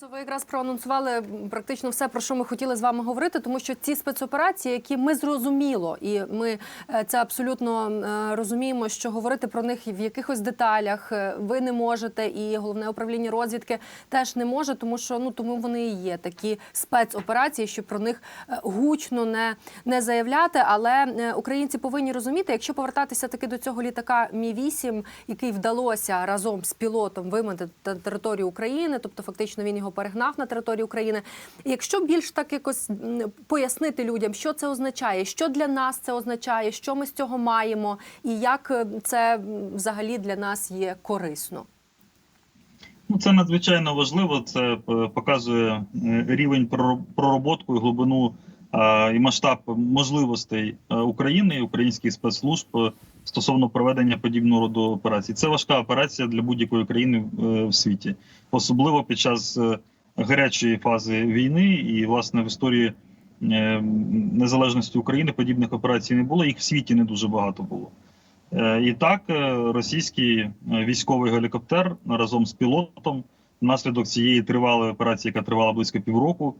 Денисо, ви якраз проанонсували практично все, про що ми хотіли з вами говорити, тому що ці спецоперації, які ми зрозуміло, і ми е, це абсолютно е, розуміємо, що говорити про них в якихось деталях е, ви не можете, і головне управління розвідки теж не може, тому що ну тому вони і є такі спецоперації, що про них гучно не, не заявляти. Але українці повинні розуміти, якщо повертатися таки до цього літака Мі 8 який вдалося разом з пілотом вимити на територію України, тобто фактично він його перегнав на територію України. Якщо більш так якось пояснити людям, що це означає, що для нас це означає, що ми з цього маємо, і як е, це взагалі для нас є корисно. Ну, це надзвичайно важливо. Це е, показує е, рівень пророб- пророботку і глибину і масштаб можливостей е, України і українських спецслужб е, стосовно проведення подібного роду операцій. Це важка операція для будь-якої країни е, в світі, особливо під час гарячої фази війни. І власне в історії незалежності України подібних операцій не було. Їх в світі не дуже багато було. І так, російський військовий гелікоптер разом з пілотом внаслідок цієї тривалої операції, яка тривала близько півроку,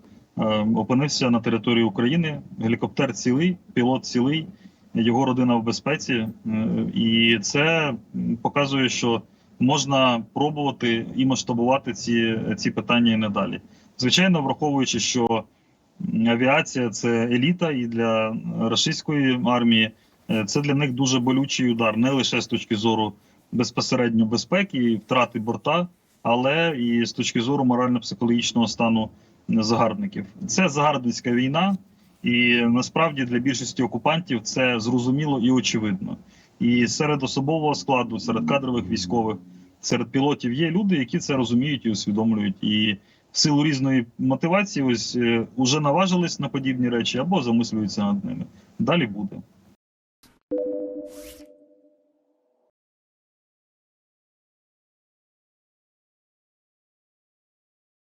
опинився на території України. Гелікоптер цілий, пілот цілий, його родина в безпеці. Е, І це показує, що можна пробувати і масштабувати ці, ці питання і надалі. Звичайно, враховуючи, що авіація це еліта, і для російської армії. Е, Це для них дуже болючий удар, не лише з точки зору безпосередньо безпеки і втрати борта, але і з точки зору морально-психологічного стану загарбників. Це загарбницька війна, і насправді для більшості окупантів це зрозуміло і очевидно. І серед особового складу, серед кадрових військових, серед пілотів є люди, які це розуміють і усвідомлюють. І в силу різної мотивації, ось е, уже наважились на подібні речі або замислюються над ними. Далі буде.